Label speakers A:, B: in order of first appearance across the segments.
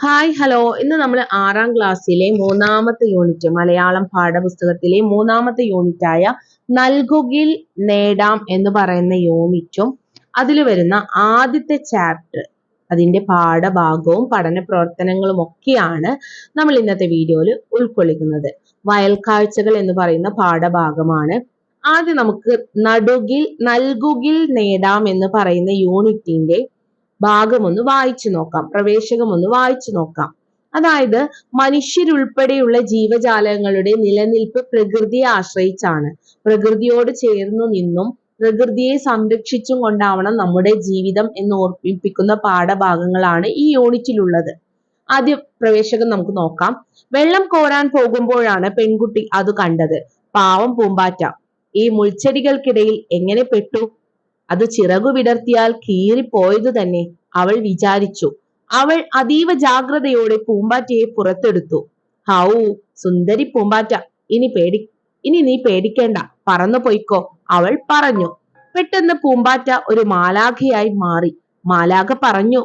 A: Hi hello ഇന്ന് നമ്മൾ ആറാം ക്ലാസ്സിലെ മൂന്നാമത്തെ യൂണിറ്റ് മലയാളം പാഠപുസ്തകത്തിലെ മൂന്നാമത്തെ യൂണിറ്റായ നൽകുകിൽ നേടാം എന്ന് പറയുന്ന യൂണിറ്റും അതിൽ വരുന്ന ആദ്യത്തെ ചാപ്റ്റർ അതിന്റെ പാഠഭാഗവും പഠന പ്രവർത്തനങ്ങളും ഒക്കെയാണ് നമ്മൾ ഇന്നത്തെ വീഡിയോയിൽ ഉൾക്കൊള്ളിക്കുന്നത്. വയൽക്കാഴ്ചകൾ എന്ന് പറയുന്ന പാഠഭാഗമാണ്. ആദ്യം നമുക്ക് നടുകിൽ നൽകുകിൽ നേടാം എന്ന് പറയുന്ന യൂണിറ്റിന്റെ ഭാഗം ഒന്ന് വായിച്ചു നോക്കാം. പ്രവേശകം ഒന്ന് വായിച്ചു നോക്കാം. അതായത് മനുഷ്യരുൾപ്പെടെയുള്ള ജീവജാലങ്ങളുടെ നിലനിൽപ്പ് പ്രകൃതിയെ ആശ്രയിച്ചാണ്. പ്രകൃതിയോട് ചേർന്നു നിന്നും പ്രകൃതിയെ സംരക്ഷിച്ചും കൊണ്ടാവണം നമ്മുടെ ജീവിതം എന്ന് ഓർമ്മിപ്പിക്കുന്ന പാഠഭാഗങ്ങളാണ് ഈ യൂണിറ്റിലുള്ളത്. ആദ്യ പ്രവേശകം നമുക്ക് നോക്കാം. വെള്ളം കോരാൻ പോകുമ്പോഴാണ് പെൺകുട്ടി അത് കണ്ടത്. പാവം പൂമ്പാറ്റ. ഈ മുൾച്ചെടികൾക്കിടയിൽ എങ്ങനെ പെട്ടു? അത് ചിറകു വിടർത്തിയാൽ കീറിപ്പോയതു തന്നെ അവൾ വിചാരിച്ചു. അവൾ അതീവ ജാഗ്രതയോടെ പൂമ്പാറ്റയെ പുറത്തെടുത്തു. ഹൗ സുന്ദരി പൂമ്പാറ്റ ഇനി പേടി ഇനി നീ പേടിക്കേണ്ട പറന്നു പൊയ്ക്കോ അവൾ പറഞ്ഞു. പെട്ടെന്ന് പൂമ്പാറ്റ ഒരു മാലാഖയായി മാറി. മാലാഖ പറഞ്ഞു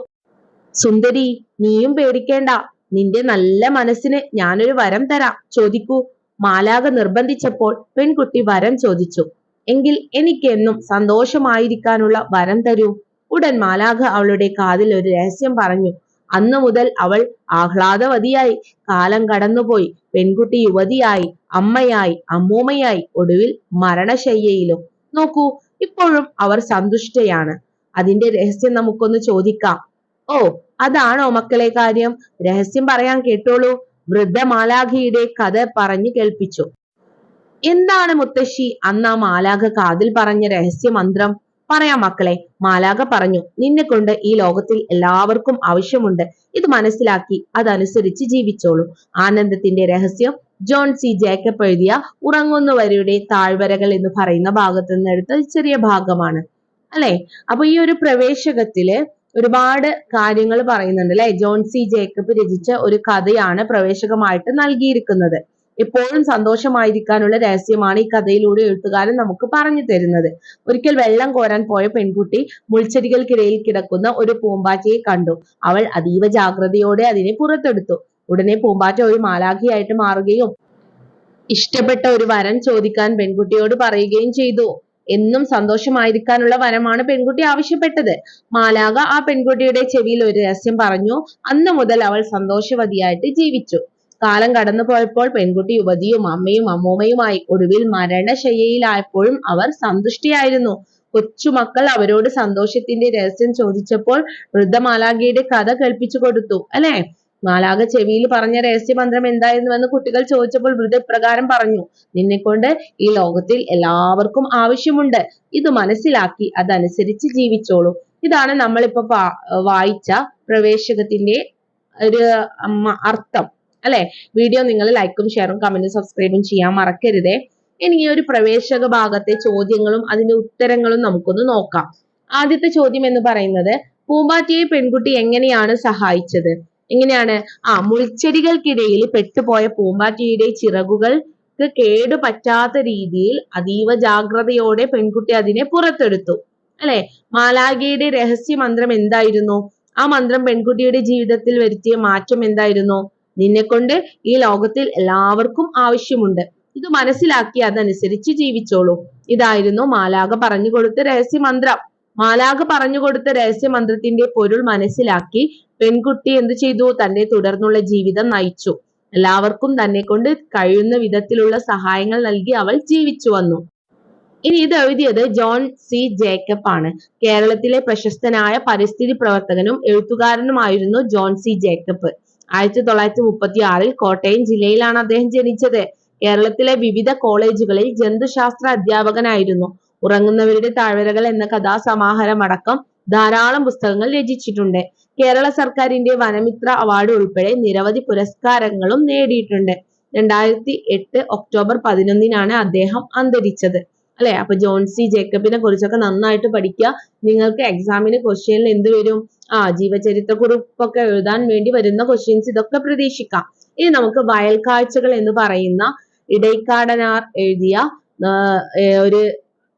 A: സുന്ദരി നീയും പേടിക്കേണ്ട നിന്റെ നല്ല മനസ്സിന് ഞാനൊരു വരം തരാം ചോദിക്കൂ. മാലാഖ നിർബന്ധിച്ചപ്പോൾ പെൺകുട്ടി വരം ചോദിച്ചു. എങ്കിൽ എനിക്കെന്നും സന്തോഷമായിരിക്കാനുള്ള വരം തരൂ. ഉടൻ മാലാഖ അവളുടെ കാതിൽ ഒരു രഹസ്യം പറഞ്ഞു. അന്നു മുതൽ അവൾ ആഹ്ലാദവതിയായി. കാലം കടന്നുപോയി. പെൺകുട്ടി യുവതിയായി. അമ്മയായി. അമ്മൂമ്മയായി. ഒടുവിൽ മരണശയ്യയിലും. നോക്കൂ ഇപ്പോഴും അവർ സന്തുഷ്ടയാണ്. അതിന്റെ രഹസ്യം നമുക്കൊന്ന് ചോദിക്കാം. ഓ അതാണോ മക്കളെ കാര്യം? രഹസ്യം പറയാൻ കേട്ടോളൂ. വൃദ്ധ മാലാഖിയുടെ കഥ പറഞ്ഞു കേൾപ്പിച്ചു. എന്താണ് മുത്തശ്ശി? അന്ന് ആ മാലാഖ കാതിൽ പറഞ്ഞ രഹസ്യ മന്ത്രം പറയാം മക്കളെ. മാലാഖ പറഞ്ഞു നിന്നെ കൊണ്ട് ഈ ലോകത്തിൽ എല്ലാവർക്കും ആവശ്യമുണ്ട്. ഇത് മനസ്സിലാക്കി അതനുസരിച്ച് ജീവിച്ചോളൂ. ആനന്ദത്തിന്റെ രഹസ്യം ജോൺ സി. ജേക്കബ് എഴുതിയ ഉറങ്ങുന്നവരുടെ താഴ്വരകൾ എന്ന് പറയുന്ന ഭാഗത്ത് നിന്ന് എടുത്ത ചെറിയ ഭാഗമാണ്. അല്ലെ? അപ്പൊ ഈ ഒരു പ്രവേശകത്തിൽ ഒരുപാട് കാര്യങ്ങൾ പറയുന്നുണ്ട് അല്ലെ? John C. ജേക്കബ് രചിച്ച ഒരു കഥയാണ് പ്രവേശകമായിട്ട് നൽകിയിരിക്കുന്നത്. എപ്പോഴും സന്തോഷമായിരിക്കാനുള്ള രഹസ്യമാണ് ഈ കഥയിലൂടെ എഴുത്തുകാരൻ നമുക്ക് പറഞ്ഞു തരുന്നത്. ഒരിക്കൽ വെള്ളം കോരാൻ പോയ പെൺകുട്ടി മുൾച്ചെടികൾക്കിടയിൽ കിടക്കുന്ന ഒരു പൂമ്പാറ്റയെ കണ്ടു. അവൾ അതീവ ജാഗ്രതയോടെ അതിനെ പുറത്തെടുത്തു. ഉടനെ പൂമ്പാറ്റ ഒരു മാലാഖിയായിട്ട് മാറുകയും ഇഷ്ടപ്പെട്ട ഒരു വരം ചോദിക്കാൻ പെൺകുട്ടിയോട് പറയുകയും ചെയ്തു. എന്നും സന്തോഷമായിരിക്കാനുള്ള വരമാണ് പെൺകുട്ടി ആവശ്യപ്പെട്ടത്. മാലാഖ ആ പെൺകുട്ടിയുടെ ചെവിയിൽ ഒരു രഹസ്യം പറഞ്ഞു. അന്നു മുതൽ അവൾ സന്തോഷവതിയായിട്ട് ജീവിച്ചു. കാലം കടന്നുപോയപ്പോൾ പെൺകുട്ടി യുവതിയും അമ്മയും അമ്മൂമ്മയുമായി ഒടുവിൽ മരണശയ്യയിലായപ്പോഴും അവർ സന്തുഷ്ടിയായിരുന്നു. കൊച്ചുമക്കൾ അവരോട് സന്തോഷത്തിന്റെ രഹസ്യം ചോദിച്ചപ്പോൾ വൃദ്ധ മാലാഖയുടെ കഥ കേൾപ്പിച്ചു കൊടുത്തു. അല്ലെ? മാലാഖ ചെവിയിൽ പറഞ്ഞ രഹസ്യമന്ത്രം എന്തായിരുന്നുവെന്ന് കുട്ടികൾ ചോദിച്ചപ്പോൾ വൃദ്ധ ഇപ്രകാരം പറഞ്ഞു നിന്നെക്കൊണ്ട് ഈ ലോകത്തിൽ എല്ലാവർക്കും ആവശ്യമുണ്ട്. ഇത് മനസ്സിലാക്കി അതനുസരിച്ച് ജീവിച്ചോളൂ. ഇതാണ് നമ്മളിപ്പോ വായിച്ച പ്രവേശകത്തിന്റെ ഒരു അർത്ഥം. അല്ലെ? വീഡിയോ നിങ്ങൾ ലൈക്കും ഷെയറും കമന്റും സബ്സ്ക്രൈബും ചെയ്യാൻ മറക്കരുതേ. ഇനി ഈ ഒരു പ്രവേശക ഭാഗത്തെ ചോദ്യങ്ങളും അതിന്റെ ഉത്തരങ്ങളും നമുക്കൊന്ന് നോക്കാം. ആദ്യത്തെ ചോദ്യം എന്ന് പറയുന്നത് പൂമ്പാറ്റയെ പെൺകുട്ടി എങ്ങനെയാണ് സഹായിച്ചത്? എങ്ങനെയാണ്? ആ മുൾച്ചെടികൾക്കിടയിൽ പെട്ടുപോയ പൂമ്പാറ്റയുടെ ചിറകുകൾക്ക് കേട് പറ്റാത്ത രീതിയിൽ അതീവ ജാഗ്രതയോടെ പെൺകുട്ടി അതിനെ പുറത്തെടുത്തു. അല്ലെ? മാലാഖയുടെ രഹസ്യ മന്ത്രം എന്തായിരുന്നു? ആ മന്ത്രം പെൺകുട്ടിയുടെ ജീവിതത്തിൽ വരുത്തിയ മാറ്റം എന്തായിരുന്നു? നിന്നെക്കൊണ്ട് ഈ ലോകത്തിൽ എല്ലാവർക്കും ആവശ്യമുണ്ട്. ഇത് മനസ്സിലാക്കി അതനുസരിച്ച് ജീവിച്ചോളൂ. ഇതായിരുന്നു മാലാഖ പറഞ്ഞു കൊടുത്ത രഹസ്യമന്ത്രം. മാലാഖ പറഞ്ഞു കൊടുത്ത രഹസ്യമന്ത്രത്തിന്റെ പൊരുൾ മനസ്സിലാക്കി പെൺകുട്ടി എന്തു ചെയ്തു? തന്റെ തുടർന്നുള്ള ജീവിതം നയിച്ചു. എല്ലാവർക്കും തന്നെ കൊണ്ട് കഴിയുന്ന വിധത്തിലുള്ള സഹായങ്ങൾ നൽകി അവൾ ജീവിച്ചു വന്നു. ഇനി ഇത് എഴുതിയത് ജോൺ സി ജേക്കബ് ആണ്. കേരളത്തിലെ പ്രശസ്തനായ പരിസ്ഥിതി പ്രവർത്തകനും എഴുത്തുകാരനുമായിരുന്നു ജോൺ സി ജേക്കബ്. ആയിരത്തി തൊള്ളായിരത്തി മുപ്പത്തി ആറിൽ കോട്ടയം ജില്ലയിലാണ് അദ്ദേഹം ജനിച്ചത്. കേരളത്തിലെ വിവിധ കോളേജുകളിൽ ജന്തുശാസ്ത്ര അധ്യാപകനായിരുന്നു. ഉറങ്ങുന്നവരുടെ താഴ്വരകൾ എന്ന കഥാസമാഹാരം അടക്കം ധാരാളം പുസ്തകങ്ങൾ രചിച്ചിട്ടുണ്ട്. കേരള സർക്കാരിന്റെ വനമിത്ര അവാർഡ് ഉൾപ്പെടെ നിരവധി പുരസ്കാരങ്ങളും നേടിയിട്ടുണ്ട്. രണ്ടായിരത്തി എട്ട് ഒക്ടോബർ പതിനൊന്നിനാണ് അദ്ദേഹം അന്തരിച്ചത്. അല്ലെ? അപ്പൊ ജോൺസി ജേക്കബിനെ കുറിച്ചൊക്കെ നന്നായിട്ട് പഠിക്കുക നിങ്ങൾക്ക് എക്സാമിന് ക്വസ്റ്റ്യനിൽ എന്ത് വരും? ആ ജീവചരിത്ര കുറിപ്പൊക്കെ എഴുതാൻ വേണ്ടി വരുന്ന ക്വസ്റ്റ്യൻസ് ഇതൊക്കെ പ്രതീക്ഷിക്കാം. ഇനി നമുക്ക് വയൽക്കാഴ്ചകൾ എന്ന് പറയുന്ന ഇടൈക്കാടനാർ എഴുതിയ ഒരു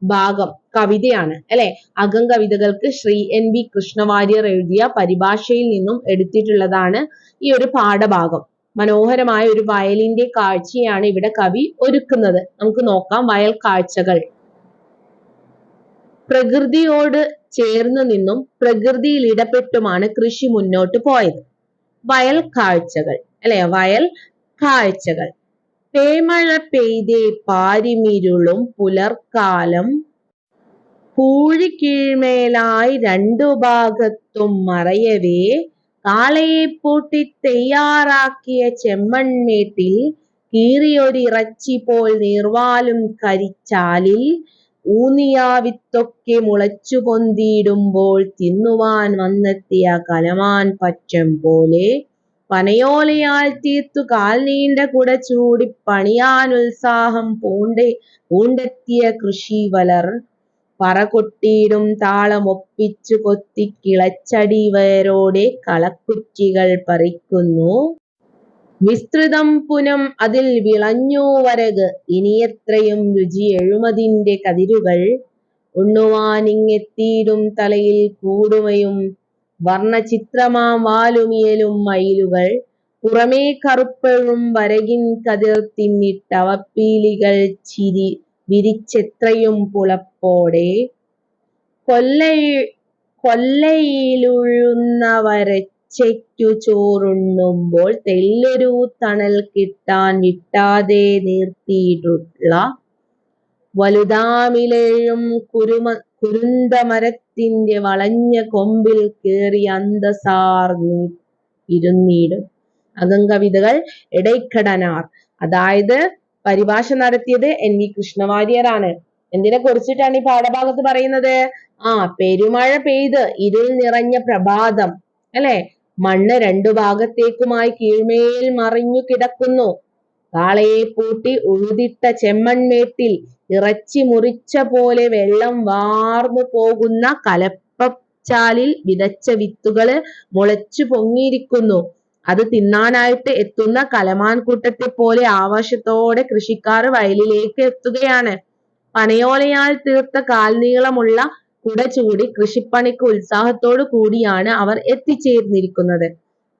A: ഭാഗം കവിതയാണ്. അല്ലെ? അകം കവിതകൾക്ക് ശ്രീ എൻ വി കൃഷ്ണവാര്യർ എഴുതിയ പരിഭാഷയിൽ നിന്നും എടുത്തിട്ടുള്ളതാണ് ഈ ഒരു പാഠഭാഗം. മനോഹരമായ ഒരു വയലിന്റെ കാഴ്ചയാണ് ഇവിടെ കവി ഒരുക്കുന്നത്. നമുക്ക് നോക്കാം വയൽ കാഴ്ചകൾ. പ്രകൃതിയോട് ചേർന്ന് നിന്നും പ്രകൃതിയിൽ ഇടപെട്ടുമാണ് കൃഷി മുന്നോട്ട് പോയത്. വയൽ കാഴ്ചകൾ അല്ലെ? വയൽ കാഴ്ചകൾ. പേമഴ പെയ്തേ പാരിമിരുളും പുലർക്കാലം പൂഴിക്കീഴ്മേലായി രണ്ടു ഭാഗത്തും മറയവേ കാളയെ പൂട്ടി തയ്യാറാക്കിയ ചെമ്മൺമേട്ടിൽ കീറിയൊരിറച്ചി പോൽ നീർവാലും കരിച്ചാലിൽ ഊന്നിയാവിത്തൊക്കെ മുളച്ചു പൊന്തിയിടുമ്പോൾ തിന്നുവാൻ വന്നെത്തിയ കലമാൻ പച്ചം പോലെ പനയോലയാൽ തീർത്തു കാൽ നീണ്ട കുട ചൂടി പണിയാൻ ഉത്സാഹം പൂണ്ടെ പൂണ്ടെത്തിയ കൃഷി വലർ പറകൊട്ടിയിടും താളമൊപ്പിച്ചു കൊത്തി കിളച്ചടി വേരോടെ കളക്കുറ്റികൾ പറിക്കുന്നു. വിസ്തൃതം പുനം അതിൽ വിളഞ്ഞു വരക്. ഇനിയെത്രയും രുചി എഴുമതിന്റെ കതിരുകൾ. ഉണ്ണുവാനിങ്ങെത്തിയിടും തലയിൽ കൂടുമയും വർണചിത്രമാം വാലുമിയലും മയിലുകൾ. പുറമേ കറുപ്പെഴും വരകിൻ കതിർ തിന്നിട്ടവപ്പീലികൾ ചിരി വിരിച്ചെത്രയും പുളപ്പോടെ കൊല്ലയി കൊല്ലയിലുഴുന്നവരച്ചയ്ക്കു ചോറുണ്ണുമ്പോൾ തെല്ലൊരു തണൽ കിട്ടാൻ വിട്ടാതെ നിർത്തിയിട്ടുള്ള വലുതാമിലേഴും കുരുമ കുരുന്തമരത്തിന്റെ വളഞ്ഞ കൊമ്പിൽ കേറി അന്തസാർന്നി ഇരുന്നിടും. അകം കവിതകൾ ഇടയ്ക്കടനാർ. അതായത് പരിഭാഷ നടത്തിയത് എൻ വി കൃഷ്ണവാര്യരാണ്. എന്തിനെ കുറിച്ചിട്ടാണ് ഈ പാഠഭാഗത്ത് പറയുന്നത്? ആ പെരുമഴ പെയ്ത് ഇരുൾ നിറഞ്ഞ പ്രഭാതം. അല്ലെ? മണ്ണ് രണ്ടു ഭാഗത്തേക്കുമായി കീഴ്മേൽ മറിഞ്ഞു കിടക്കുന്നു. കാളയെ പൂട്ടി ഉഴുതിട്ട ചെമ്മൺമേട്ടിൽ ഇറച്ചി മുറിച്ച പോലെ വെള്ളം വാർന്നു പോകുന്ന കലപ്പച്ചാലിൽ വിതച്ച വിത്തുകൾ മുളച്ചു പൊങ്ങിയിരിക്കുന്നു. അത് തിന്നാനായിട്ട് എത്തുന്ന കലമാൻകൂട്ടത്തെ പോലെ ആവേശത്തോടെ കൃഷിക്കാർ വയലിലേക്ക് എത്തുകയാണ്. പനയോലയാൽ തീർത്ത കാൽനീളമുള്ള കുട ചൂടി കൃഷിപ്പണിക്ക് ഉത്സാഹത്തോടു കൂടിയാണ് അവർ എത്തിച്ചേർന്നിരിക്കുന്നത്.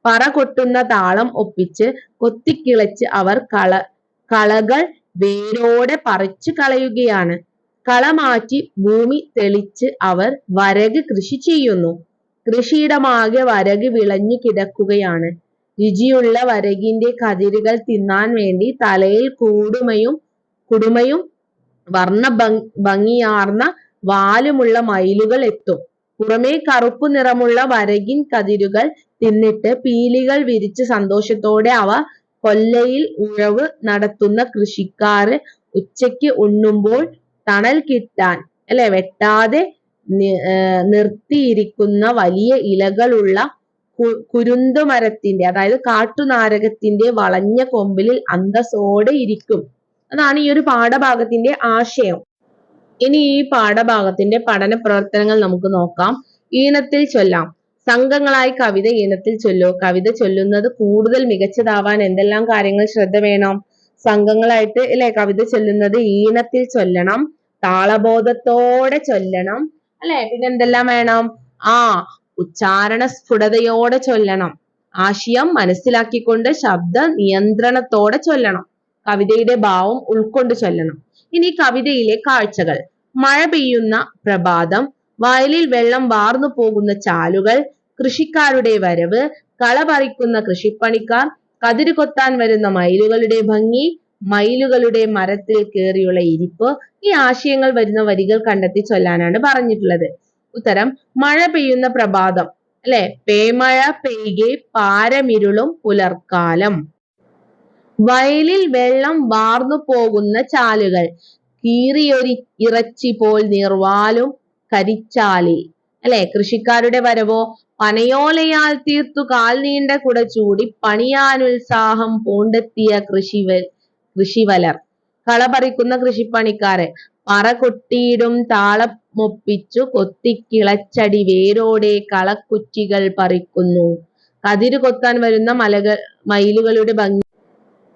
A: പറ കൊട്ടുന്ന താളം ഒപ്പിച്ച് കൊത്തിക്കിളച്ച് അവർ കള കളകൾ വേരോടെ പറിച്ചു കളയുകയാണ്. കള മാറ്റി ഭൂമി തെളിച്ച് അവർ വരക് കൃഷി ചെയ്യുന്നു. കൃഷിയിടമാകെ വരക് വിളഞ്ഞു കിടക്കുകയാണ്. രുചിയുള്ള വരകിന്റെ കതിരുകൾ തിന്നാൻ വേണ്ടി തലയിൽ കൂടുമയും കുടുമയും വർണ ഭംഗിയാർന്ന വാലുമുള്ള മയിലുകൾ എത്തും. പുറമേ കറുപ്പ് നിറമുള്ള വരകിൻ കതിരുകൾ തിന്നിട്ട് പീലികൾ വിരിച്ച് സന്തോഷത്തോടെ അവ കൊല്ലയിൽ ഉഴവ് നടത്തുന്ന കൃഷിക്കാര് ഉച്ചയ്ക്ക് ഉണ്ണുമ്പോൾ തണൽ കിട്ടാൻ അല്ലെ? വെട്ടാതെ നിർത്തിയിരിക്കുന്ന വലിയ ഇലകളുള്ള കുരുന്തുമരത്തിന്റെ അതായത് കാട്ടുനാരകത്തിന്റെ വളഞ്ഞ കൊമ്പിലിൽ അന്തസ്സോടെ ഇരിക്കും. അതാണ് ഈ ഒരു പാഠഭാഗത്തിന്റെ ആശയം. ഇനി ഈ പാഠഭാഗത്തിന്റെ പഠന പ്രവർത്തനങ്ങൾ നമുക്ക് നോക്കാം. ഈണത്തിൽ ചൊല്ലാം. സംഘങ്ങളായി കവിത ഈണത്തിൽ ചൊല്ലോ. കവിത ചൊല്ലുന്നത് കൂടുതൽ മികച്ചതാവാൻ എന്തെല്ലാം കാര്യങ്ങൾ ശ്രദ്ധ വേണം? സംഘങ്ങളായിട്ട് അല്ലെ കവിത ചൊല്ലുന്നത്? ഈണത്തിൽ ചൊല്ലണം. താളബോധത്തോടെ ചൊല്ലണം. അല്ലെ? പിന്നെ എന്തെല്ലാം വേണം? ആ ഉച്ചാരണ സ്ഫുടതയോടെ ചൊല്ലണം. ആശയം മനസ്സിലാക്കിക്കൊണ്ട് ശബ്ദ നിയന്ത്രണത്തോടെ ചൊല്ലണം. കവിതയുടെ ഭാവം ഉൾക്കൊണ്ട് ചൊല്ലണം. ഇനി കവിതയിലെ കാഴ്ചകൾ. മഴ പെയ്യുന്ന പ്രഭാതം വയലിൽ വെള്ളം വാർന്നു പോകുന്ന ചാലുകൾ കൃഷിക്കാരുടെ വരവ് കള പറിക്കുന്ന കൃഷിപ്പണിക്കാർ കതിര് കൊത്താൻ വരുന്ന മയിലുകളുടെ ഭംഗി മയിലുകളുടെ മരത്തിൽ കയറിയുള്ള ഇരിപ്പ് ഈ ആശയങ്ങൾ വരുന്ന വരികൾ കണ്ടെത്തി ചൊല്ലാനാണ് പറഞ്ഞിട്ടുള്ളത്. ഉത്തരം മഴ പെയ്യുന്ന പ്രഭാതം. അല്ലെ? പേമഴ പെയ്കെ പാരമിരുളും പുലർക്കാലം. വയലിൽ വെള്ളം വാർന്നു പോകുന്ന ചാലുകൾ. കീറിയൊരി ഇറച്ചി പോൽ നീർവാലും കരിച്ചാലി. അല്ലെ? കൃഷിക്കാരുടെ വരവോ? പനയോലയാൽ തീർത്തു കാൽ നീണ്ട കുട ചൂടി പണിയാനുത്സാഹം പൂണ്ടെത്തിയ കൃഷിവൽ കൃഷിവലർ. കള പറിക്കുന്ന കൃഷിപ്പണിക്കാരെ. പറ കൊട്ടിയിടും താളമൊപ്പിച്ചു കൊത്തിക്കിളച്ചടി വേരോടെ കളക്കുറ്റികൾ പറിക്കുന്നു. കതിര് കൊത്താൻ വരുന്ന മലകൾ മയിലുകളുടെ ഭംഗി.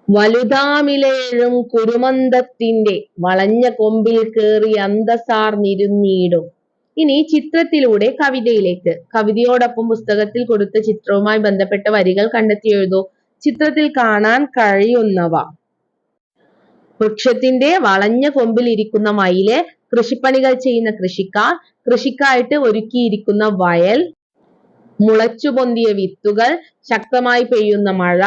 A: വലുതാമിലേഴും കുരുമന്തത്തിന്റെ വളഞ്ഞ കൊമ്പിൽ കേറി അന്തസാർന്നിരുന്നീടും ഇനി ചിത്രത്തിലൂടെ കവിതയിലേക്ക്. കവിതയോടൊപ്പം പുസ്തകത്തിൽ കൊടുത്ത ചിത്രവുമായി ബന്ധപ്പെട്ട വരികൾ കണ്ടെത്തി എഴുതൂ ചിത്രത്തിൽ കാണാൻ കഴിയുന്നവ. വൃക്ഷത്തിന്റെ വളഞ്ഞ കൊമ്പിൽ ഇരിക്കുന്ന മയിൽ കൃഷിപ്പണികൾ ചെയ്യുന്ന കൃഷിക്കാർ കൃഷിക്കായിട്ട് ഒരുക്കിയിരിക്കുന്ന വയൽ മുളച്ചു പൊന്തിയ വിത്തുകൾ ശക്തമായി പെയ്യുന്ന മഴ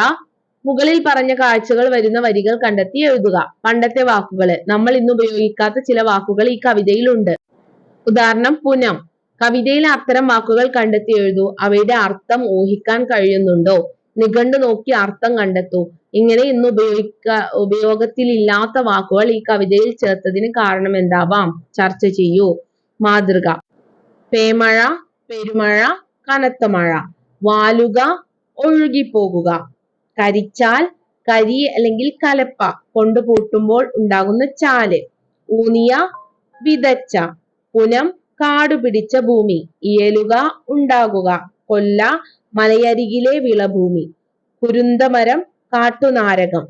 A: മുകളിൽ പറഞ്ഞ കാഴ്ചകൾ വരുന്ന വരികൾ കണ്ടെത്തി എഴുതുക. പണ്ടത്തെ വാക്കുകൾ നമ്മൾ ഇന്ന് ഉപയോഗിക്കാത്ത ചില വാക്കുകൾ ഈ കവിതയിലുണ്ട് ഉദാഹരണം പുനം. കവിതയിലെ അത്തരം വാക്കുകൾ കണ്ടെത്തി എഴുതൂ. അവയുടെ അർത്ഥം ഊഹിക്കാൻ കഴിയുന്നുണ്ടോ? നിഘണ്ടു നോക്കി അർത്ഥം കണ്ടെത്തൂ. ഇങ്ങനെ ഇന്ന് ഉപയോഗിക്ക ഉപയോഗത്തിലില്ലാത്ത വാക്കുകൾ ഈ കവിതയിൽ ചേർത്തതിന് കാരണം എന്താവാം? ചർച്ച ചെയ്യൂ. മാതൃക. പേമഴ പെരുമഴ കനത്ത മഴ. വാലുക ഒഴുകിപ്പോകുക. കരിച്ചാൽ കരി അല്ലെങ്കിൽ കലപ്പ കൊണ്ട് പൂട്ടുമ്പോൾ ഉണ്ടാകുന്ന ചാൽ. ഊനിയ വിതച്ച. പുനം കാടുപിടിച്ച ഭൂമി. ഇയലുക ഉണ്ടാകുക. കൊല്ല മലയരികിലെ വിളഭൂമി. കുരുന്തമരം കാട്ടുനാരകം.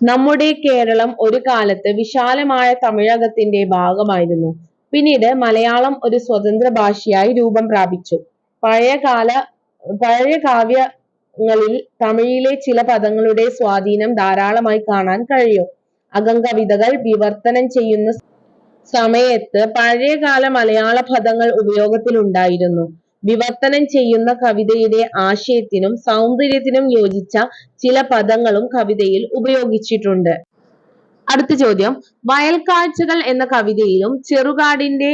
A: നമ്മുടെ കേരളം ഒരു കാലത്ത് വിശാലമായ തമിഴകത്തിന്റെ ഭാഗമായിരുന്നു. പിന്നീട് മലയാളം ഒരു സ്വതന്ത്ര ഭാഷയായി രൂപം പ്രാപിച്ചു. പഴയകാല പഴയ കാവ്യങ്ങളിൽ തമിഴിലെ ചില പദങ്ങളുടെ സ്വാധീനം ധാരാളമായി കാണാൻ കഴിയും. അകങ്കവിതകൾ വിവർത്തനം ചെയ്യുന്ന സമയത്ത് പഴയകാല മലയാള പദങ്ങൾ ഉപയോഗത്തിലുണ്ടായിരുന്നു. വിവർത്തനം ചെയ്യുന്ന കവിതയുടെ ആശയത്തിനും സൗന്ദര്യത്തിനും യോജിച്ച ചില പദങ്ങളും കവിതയിൽ ഉപയോഗിച്ചിട്ടുണ്ട്. അടുത്ത ചോദ്യം. വയൽക്കാഴ്ചകൾ എന്ന കവിതയിലും ചെറുകാടിന്റെ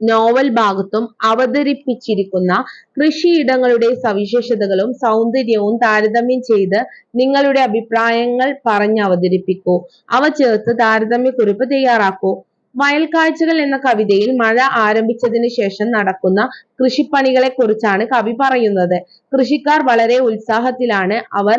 A: നോവൽ ഭാഗത്തും അവതരിപ്പിച്ചിരിക്കുന്ന കൃഷിയിടങ്ങളുടെ സവിശേഷതകളും സൗന്ദര്യവും താരതമ്യം ചെയ്ത് നിങ്ങളുടെ അഭിപ്രായങ്ങൾ പറഞ്ഞ് അവതരിപ്പിക്കൂ. അവ ചേർത്ത് താരതമ്യക്കുറിപ്പ് തയ്യാറാക്കൂ. വയൽക്കാഴ്ചകൾ എന്ന കവിതയിൽ മഴ ആരംഭിച്ചതിന് ശേഷം നടക്കുന്ന കൃഷിപ്പണികളെ കുറിച്ചാണ് കവി പറയുന്നത്. കൃഷിക്കാർ വളരെ ഉത്സാഹത്തിലാണ് അവർ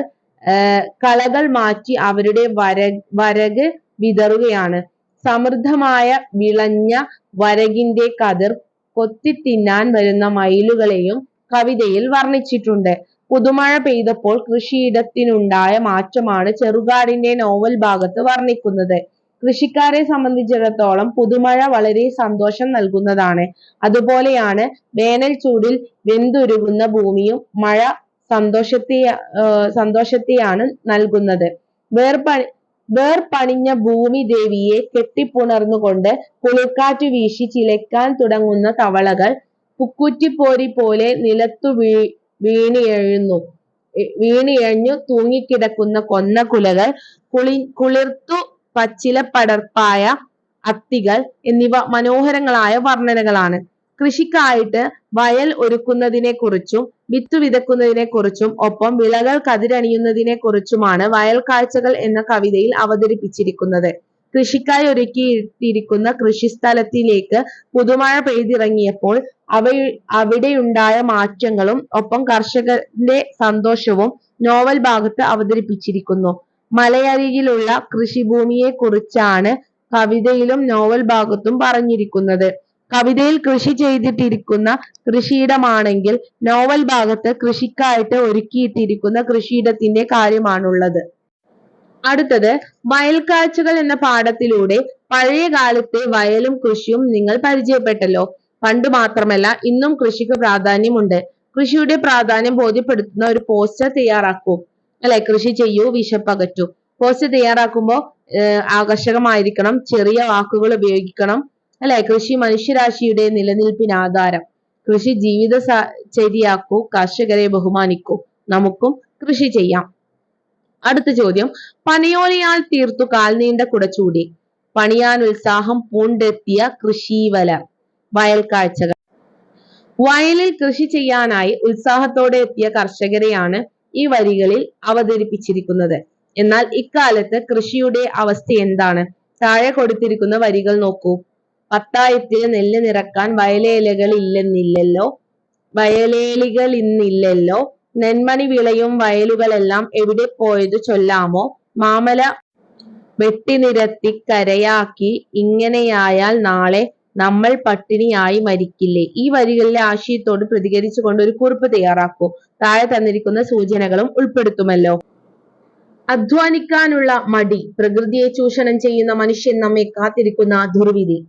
A: കളകൾ മാറ്റി അവരുടെ വര വരക് വിതറുകയാണ്. സമൃദ്ധമായ വിളഞ്ഞ വരകിന്റെ കതിർ കൊത്തി തിന്നാൻ വരുന്ന മയിലുകളെയും കവിതയിൽ വർണിച്ചിട്ടുണ്ട്. പുതുമഴ പെയ്തപ്പോൾ കൃഷിയിടത്തിനുണ്ടായ മാറ്റമാണ് ചെറുകാടിന്റെ നോവൽ ഭാഗത്ത് വർണിക്കുന്നത്. കൃഷിക്കാരെ സംബന്ധിച്ചിടത്തോളം പുതുമഴ വളരെ സന്തോഷം നൽകുന്നതാണ്. അതുപോലെയാണ് വേനൽ ചൂടിൽ വെന്തുരുകുന്ന ഭൂമിയും മഴ സന്തോഷത്തെ സന്തോഷത്തെയാണ് നൽകുന്നത്. വേർ പണിഞ്ഞ ഭൂമി ദേവിയെ കെട്ടിപ്പുണർന്നുകൊണ്ട് കുളിർക്കാറ്റ് വീശി ചിലക്കാൻ തുടങ്ങുന്ന തവളകൾ പുക്കുറ്റിപ്പോരി പോലെ നിലത്തു വീ വീണിയഴുന്നു. വീണിയഴിഞ്ഞു തൂങ്ങിക്കിടക്കുന്ന കൊന്നക്കുലകൾ കുളി കുളിർത്തു പച്ചിലപ്പടർപ്പായ അത്തികൾ എന്നിവ മനോഹരങ്ങളായ വർണനകളാണ്. കൃഷിക്കായിട്ട് വയൽ ഒരുക്കുന്നതിനെ കുറിച്ചും വിത്ത് വിതക്കുന്നതിനെ കുറിച്ചും ഒപ്പം വിളകൾ കതിരണിയുന്നതിനെ കുറിച്ചുമാണ് വയൽ കാഴ്ചകൾ എന്ന കവിതയിൽ അവതരിപ്പിച്ചിരിക്കുന്നത്. കൃഷിക്കായി ഒരുക്കിയിട്ടിരിക്കുന്ന കൃഷിസ്ഥലത്തിലേക്ക് പുതുമഴ പെയ്തിറങ്ങിയപ്പോൾ അവ അവിടെയുണ്ടായ മാറ്റങ്ങളും ഒപ്പം കർഷകന്റെ സന്തോഷവും നോവൽ ഭാഗത്ത് അവതരിപ്പിച്ചിരിക്കുന്നു. മലയരികിലുള്ള കൃഷിഭൂമിയെ കുറിച്ചാണ് കവിതയിലും നോവൽ ഭാഗത്തും പറഞ്ഞിരിക്കുന്നത്. കവിതയിൽ കൃഷി ചെയ്തിട്ടിരിക്കുന്ന കൃഷിയിടമാണെങ്കിൽ നോവൽ ഭാഗത്ത് കൃഷിക്കായിട്ട് ഒരുക്കിയിട്ടിരിക്കുന്ന കൃഷിയിടത്തിന്റെ കാര്യമാണുള്ളത്. അടുത്തത് വയൽക്കാഴ്ചകൾ എന്ന പാഠത്തിലൂടെ പഴയ കാലത്തെ വയലും കൃഷിയും നിങ്ങൾ പരിചയപ്പെട്ടല്ലോ. പണ്ട് മാത്രമല്ല ഇന്നും കൃഷിക്ക് പ്രാധാന്യമുണ്ട്. കൃഷിയുടെ പ്രാധാന്യം ബോധ്യപ്പെടുത്തുന്ന ഒരു പോസ്റ്റർ തയ്യാറാക്കൂ. അല്ലെ? കൃഷി ചെയ്യൂ വിശപ്പകറ്റൂ. പോസ്റ്റ് തയ്യാറാക്കുമ്പോൾ ആകർഷകമായിരിക്കണം. ചെറിയ വാക്കുകൾ ഉപയോഗിക്കണം. അല്ലെ? കൃഷി മനുഷ്യരാശിയുടെ നിലനിൽപ്പിന് ആധാരം. കൃഷി ജീവിത ചര്യാക്കൂ കർഷകരെ ബഹുമാനിക്കൂ. നമുക്കും കൃഷി ചെയ്യാം. അടുത്ത ചോദ്യം. പനയോലയാൽ തീർത്തു കാൽ നീണ്ട കുടച്ചൂടി. പണിയാൻ ഉത്സാഹം പൂണ്ടെത്തിയ കൃഷിവലർ. വയൽക്കാഴ്ചകൾ. വയലിൽ കൃഷി ചെയ്യാനായി ഉത്സാഹത്തോടെ എത്തിയ കർഷകരെയാണ് ഈ വരികളിൽ അവതരിപ്പിച്ചിരിക്കുന്നത്. എന്നാൽ ഇക്കാലത്ത് കൃഷിയുടെ അവസ്ഥ എന്താണ്? താഴെ കൊടുത്തിരിക്കുന്ന വരികൾ നോക്കൂ. പത്തായത്തിന് നെല്ല് നിറക്കാൻ വയലേലകൾ ഇല്ലെന്നില്ലല്ലോ. വയലേലികൾ ഇന്നില്ലല്ലോ. നെന്മണി വിളയും വയലുകളെല്ലാം എവിടെ പോയത് ചൊല്ലാമോ? മാമല വെട്ടിനിരത്തി കരയാക്കി ഇങ്ങനെയായാൽ നാളെ നമ്മൾ പട്ടിണിയായി മരിക്കില്ലേ? ഈ വരികളിലെ ആശയത്തോട് പ്രതികരിച്ചുകൊണ്ട് ഒരു കുറിപ്പ് തയ്യാറാക്കൂ. താഴെ തന്നിരിക്കുന്ന സൂചനകളും ഉൾപ്പെടുത്തുമല്ലോ. അധ്വാനിക്കാനുള്ള മടി പ്രകൃതിയെ ചൂഷണം ചെയ്യുന്ന മനുഷ്യൻ നമ്മെ കാത്തിരിക്കുന്ന ദുർവിധി.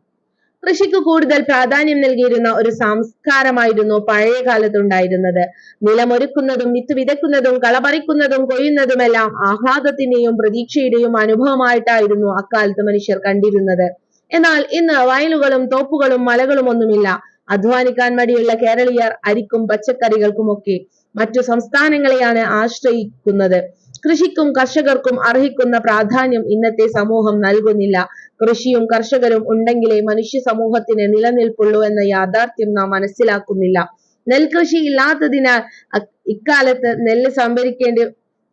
A: കൃഷിക്ക് കൂടുതൽ പ്രാധാന്യം നൽകിയിരുന്ന ഒരു സംസ്കാരമായിരുന്നു പഴയ കാലത്തുണ്ടായിരുന്നത്. നിലമൊരുക്കുന്നതും വിത്ത് വിതയ്ക്കുന്നതും കളപറിക്കുന്നതും കൊയ്യുന്നതുമെല്ലാം ആഹ്ലാദത്തിന്റെയും പ്രതീക്ഷയുടെയും അനുഭവമായിട്ടായിരുന്നു അക്കാലത്ത് മനുഷ്യർ കണ്ടിരുന്നത്. എന്നാൽ ഇന്ന് വയലുകളും തോപ്പുകളും മലകളും ഒന്നുമില്ല. അധ്വാനിക്കാൻ മടിയുള്ള കേരളീയർ അരിക്കും പച്ചക്കറികൾക്കുമൊക്കെ മറ്റു സംസ്ഥാനങ്ങളെയാണ് ആശ്രയിക്കുന്നത്. കൃഷിക്കും കർഷകർക്കും അർഹിക്കുന്ന പ്രാധാന്യം ഇന്നത്തെ സമൂഹം നൽകുന്നില്ല. കൃഷിയും കർഷകരും ഉണ്ടെങ്കിലേ മനുഷ്യ സമൂഹത്തിന് നിലനിൽപ്പുള്ളൂ എന്ന യാഥാർത്ഥ്യം നാം മനസ്സിലാക്കുന്നില്ല. നെൽകൃഷി ഇല്ലാത്തതിനാൽ ഇക്കാലത്ത് നെല്ല് സംഭരിക്കേണ്ട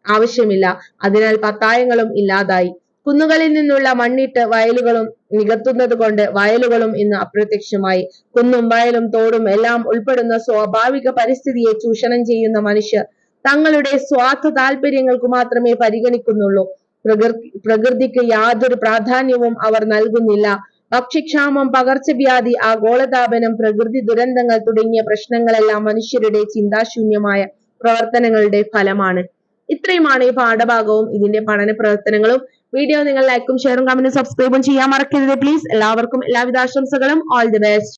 A: ആവശ്യമില്ല. അതിനാൽ പത്തായങ്ങളും ഇല്ലാതായി. കുന്നുകളിൽ നിന്നുള്ള മണ്ണിട്ട് വയലുകളും നികത്തുന്നത് കൊണ്ട് വയലുകളും ഇന്ന് അപ്രത്യക്ഷമായി. കുന്നും വയലും തോടും എല്ലാം ഉൾപ്പെടുന്ന സ്വാഭാവിക പരിസ്ഥിതിയെ ചൂഷണം ചെയ്യുന്ന മനുഷ്യർ തങ്ങളുടെ സ്വാർത്ഥ താല്പര്യങ്ങൾക്ക് മാത്രമേ പരിഗണിക്കുന്നുള്ളൂ. പ്രകൃതി പ്രകൃതിക്ക് യാതൊരു പ്രാധാന്യവും അവർ നൽകുന്നില്ല. ഭക്ഷ്യക്ഷാമം പകർച്ചവ്യാധി ആഗോളതാപനം പ്രകൃതി ദുരന്തങ്ങൾ തുടങ്ങിയ പ്രശ്നങ്ങളെല്ലാം മനുഷ്യരുടെ ചിന്താശൂന്യമായ പ്രവർത്തനങ്ങളുടെ ഫലമാണ്. ഇത്രയുമാണ് ഈ പാഠഭാഗവും ഇതിന്റെ പഠന പ്രവർത്തനങ്ങളും വീഡിയോ നിങ്ങൾ ലൈക്കും ഷെയറും കമന്റും സബ്സ്ക്രൈബും ചെയ്യാൻ മറക്കരുത്. പ്ലീസ് എല്ലാവർക്കും എല്ലാവിധ ആശംസകളും. All the best